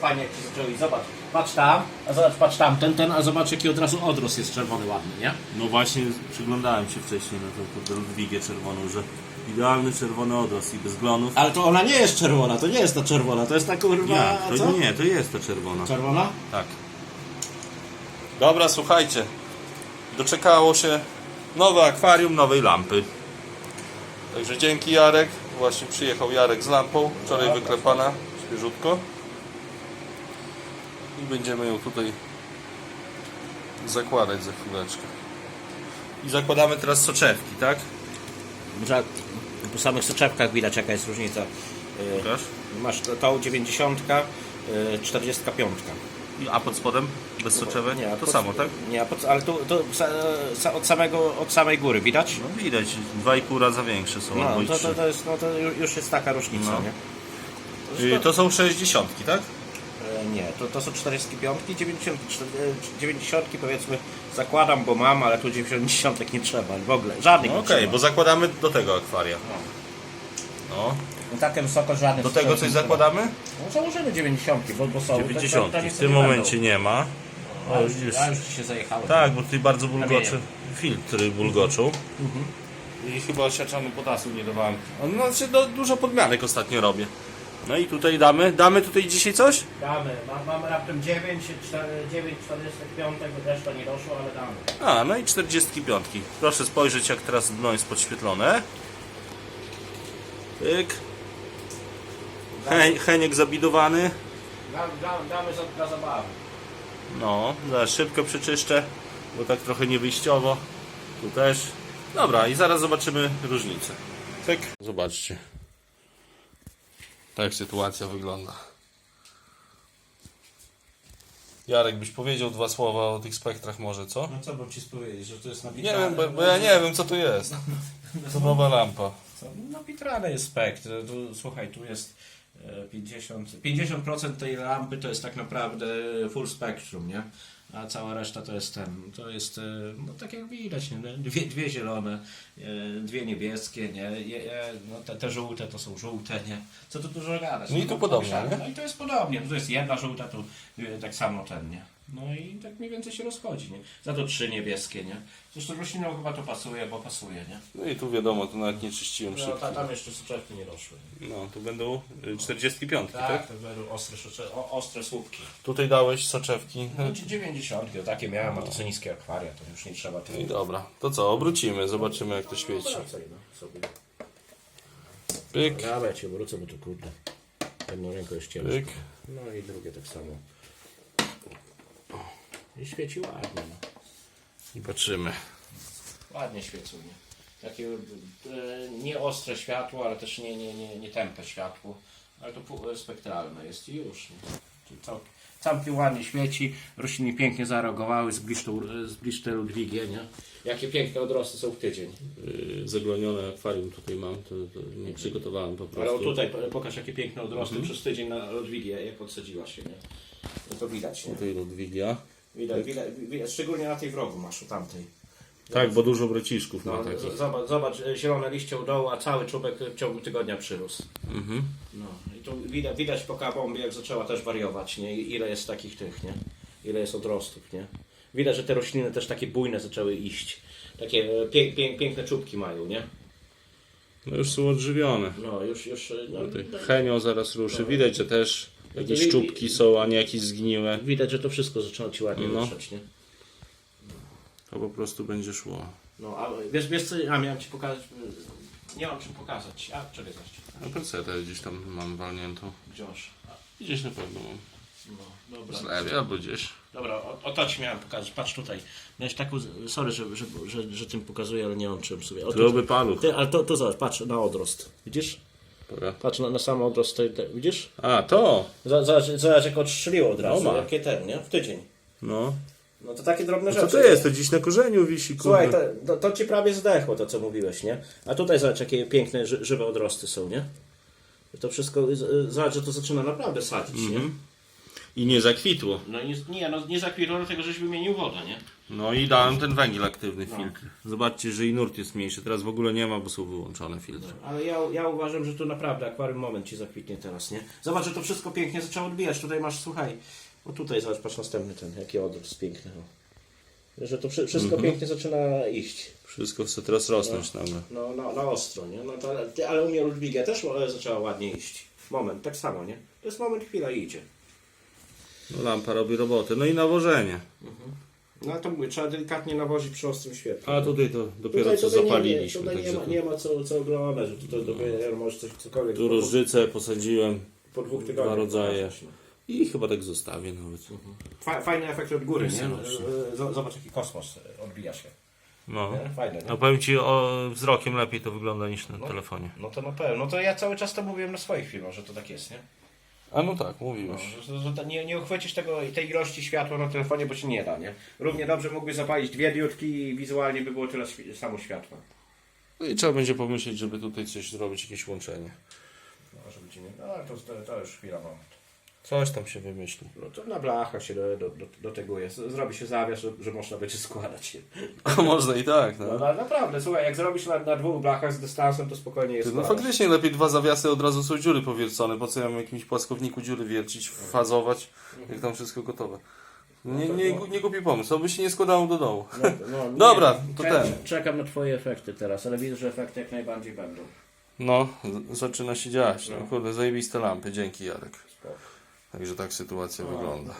fajnie jak i zobacz, patrz tam, a zobacz, patrz tam, ten, ten, a zobacz jaki od razu odrost jest czerwony ładny, nie? No właśnie przyglądałem się wcześniej na tą tą Ludwigę czerwoną, że idealny czerwony odrost i bez glonów. Ale to ona nie jest czerwona, to nie jest ta czerwona, to jest ta kurwa, Nie, co? to nie, to jest ta czerwona. Czerwona? Tak. Dobra, słuchajcie. Doczekało się nowe akwarium, nowej lampy. Także dzięki Jarek. Właśnie przyjechał Jarek z lampą. Wczoraj wyklepana, świeżutko. I będziemy ją tutaj zakładać za chwileczkę. I zakładamy teraz soczewki, tak? Że po samych soczewkach widać jaka jest różnica. Yy, Pokaż. Masz to- tą 90, yy, 45. I- A pod spodem? Bez soczewek? Nie, to pod- samo, tak? Nie, pod, ale tu, tu sa, od, samego, od samej góry widać? No widać, 2,5 raza większe są. No, to, to, to, jest, no, to ju- już jest taka różnica, No. nie? To są 60, tak? E, Nie, to, to są 45, 90, 90 powiedzmy zakładam, bo mam, ale tu 90 nie trzeba w ogóle, żadnych No nie Okej, trzeba. bo zakładamy do tego akwaria. No. No, takie wysoko żadnych Do tego coś zakładamy? No założymy 90, bo, bo są. 90. to- to- to nic W tym momencie nie ma. A O, już, już. a już ci się zajechałem. Tak, bo tutaj bardzo bulgocze Kamieniem. filtry bulgoczą. I chyba siaczanu potasu nie dawałem. No, znaczy do, dużo podmianek ostatnio robię. No i tutaj damy. Damy tutaj dzisiaj coś? Damy, Ma, mamy raptem 9, 4, 9, 45, reszta nie doszło, ale damy. A, no i 45. Proszę spojrzeć jak teraz dno jest podświetlone. Pyk. Hen, heniek zabidowany. Damy, damy, damy za, dla zabawy. No, zaraz szybko przeczyszczę, bo tak trochę niewyjściowo. Tu też. Dobra, i zaraz zobaczymy różnicę. Tak. Zobaczcie. Tak sytuacja wygląda. Jarek, byś powiedział dwa słowa o tych spektrach może, co? No co bym ci powiedzieć, że to jest Nie napitrane. wiem, bo, bo ja nie wiem co to jest. To nowa lampa. Napitrane jest spekt. Tu, słuchaj, tu jest e, 50, 50% tej lampy to jest tak naprawdę full spectrum, nie? A cała reszta to jest ten, to jest, e, no tak jak widać, nie? Dwie, dwie zielone, e, dwie niebieskie, nie? Je, no te, te żółte to są żółte, nie? Co tu dużo gadać? No i tu podobnie, nie? No i to jest podobnie, tu jest jedna żółta, tu e, tak samo ten, nie? No i tak mniej więcej się rozchodzi, nie? Za to trzy niebieskie, nie? Zresztą roślinom chyba to pasuje, bo pasuje, nie? No i tu wiadomo, tu nawet nie czyściłem No, szybko. ta, tam jeszcze soczewki nie doszły. No, tu będą y, 45, tak? Tak, to będą ostre, o, ostre słupki. Tutaj dałeś soczewki. No, czy 90, o, takie miałem, a to co niskie akwaria, to już nie trzeba No i tego. dobra, to co, obrócimy, zobaczymy jak to świeci. Wracaj, no, sobie. Pyk, Dobra, ja cię wrócę, bo to kurde. Jedną ręką jest ciężko. pyk. No i drugie tak samo. I świeci ładnie. I patrzymy. Ładnie świecą, nie? Takie e, nie ostre światło, ale też nie, nie, nie, nie tępe światło. Ale to pół- spektralne jest i już. Nie? Czyli cał, całkiem ładnie świeci, rośliny pięknie zareagowały, zbliż, zbliż te Ludwigie, nie? Jakie piękne odrosty są w tydzień. Yy, zaglonione akwarium tutaj mam, to, to nie przygotowałem po Ale prostu. o tutaj po- pokaż jakie piękne odrosty przez tydziń na Ludwigie, jak odsadziła się, nie? No to widać, nie? Tutaj Ludwigia. Widać, widać, widać, szczególnie na tej wrogu masz, u tamtej. Tak, bo dużo braciszków ma No, takich. z- zobacz, zobacz, e, zielone liście u dołu, a cały czubek w ciągu tygodnia przyrósł. Mhm. No i tu widać, widać po kabombie, jak zaczęła też wariować, nie? I Ile jest takich tych, nie? Ile jest odrostów, nie? Widać, że te rośliny też takie bujne zaczęły iść. Takie e, pię, pię, piękne czubki mają, nie? No już są odżywione. No, już, już... e, No, Tutaj zaraz ruszy. Widać, że też jakieś czubki są, a nie jakieś zgniłe. widać, że to wszystko zaczęło ci ładnie No. ruszać, nie? To po prostu będzie szło. No, a wiesz, wiesz co, a miałem ci pokazać, nie mam czym pokazać, a czekaj zaś, A PC gdzieś tam mam walniętą. wziąć. Gdzieś na pewno mam. No, dobra. Z lewej albo gdzieś. Dobra, o, o to ci miałem pokazać, patrz tutaj. Miałeś taką, sorry, że, że, że, że tym pokazuję, ale nie mam czym sobie. O, tu- paluch. ty, ale to, to zobacz, patrz na odrost, widzisz? Dobra. Patrz na, na sam odrost, tej, widzisz? A, to! Zobacz, zobacz, zobacz jak odstrzeliło od razu, O, ma. jakie ten, nie? W tydzień. No. No to takie drobne Co rzeczy. to jest? To dziś na korzeniu wisi, Słuchaj, kurde. to, to, to ci prawie zdechło to, co mówiłeś, nie? A tutaj zobacz, jakie piękne, ży, żywe odrosty są, nie? To wszystko, z- zobacz, że to zaczyna naprawdę sadzić, nie? I nie zakwitło. No nie, nie, no nie zakwitło, dlatego żeś wymienił wodę, nie? No i dałem ten węgiel aktywny filtr. Zobaczcie, że i nurt jest mniejszy. Teraz w ogóle nie ma, bo są wyłączone filtry. Ale ja, ja uważam, że tu naprawdę akwarium moment ci zakwitnie teraz, nie? Zobacz, że to wszystko pięknie zaczęło odbijać. Tutaj masz, słuchaj, o tutaj zobacz, patrz następny ten, jaki odwrót piękny. O. Że to wszy- wszystko pięknie zaczyna iść. Wszystko chce teraz rosnąć nagle. No, no, na ostro, nie? No to, ty- ale u mnie Ludwigia też e, zaczęła ładnie iść. Moment, tak samo, nie? To jest moment, chwila i idzie. No lampa robi robotę. No i nawożenie. No to mówię, trzeba delikatnie nawozić przy ostrym świetle. A tutaj to dopiero Tutaj, co tutaj nie, nie, zapaliliśmy. tutaj nie ma, nie ma co, co oglądać, że tutaj dopiero może coś cokolwiek Tu po, różdżycę posadziłem po dwóch tygodniach. dwa rodzaje. pokazać, no. i chyba tak zostawię nawet. Fa- Fajny efekt od góry, nie? Z- Zobacz jaki kosmos odbija się. No. Nie? Fajne, nie? No powiem Ci, o, wzrokiem lepiej to wygląda niż na telefonie. No to na pewno. No to ja cały czas to mówiłem na swoich filmach, że to tak jest, nie? A no tak, No, mówiłeś. że, że to nie, nie uchwycisz tego, tej ilości światła na telefonie, bo się nie da, nie? Równie dobrze mógłbyś zapalić dwie diodki i wizualnie by było tyle świ- samo światła. No i trzeba będzie pomyśleć, żeby tutaj coś zrobić, jakieś łączenie. No, żeby ci nie... No, to, to, to już chwila moment. Coś tam się wymyśli. No to na blachach się do, do, do, do tego jest. Zrobi się zawias, że, że można będzie składać. A można i tak, No, no. no naprawdę, słuchaj, jak zrobisz na, na dwóch blachach z dystansem, to spokojnie jest No składać. faktycznie lepiej dwa zawiasy od razu są dziury powiercone. Po co ja mam w jakimś płaskowniku dziury wiercić, fazować, jak tam wszystko gotowe. Nie, nie, nie głupi pomysł, to by się nie składało do dołu. No, no, nie. Dobra, to Czekam- ten. Czekam na twoje efekty teraz, ale widzę, że efekty jak najbardziej będą. No, z- zaczyna się dziać. No No. kurde, zajebiste lampy, dzięki Jarek. Spoko. Także tak sytuacja wygląda.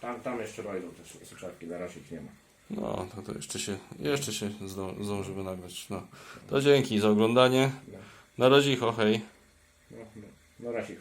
Tam, tam jeszcze dojdą też soczewki, na razie ich nie ma. No, to, to jeszcze się, jeszcze się zdą, zdążymy nagrać. No. To dzięki za oglądanie. No, Na razie, hej. no, no, no razie.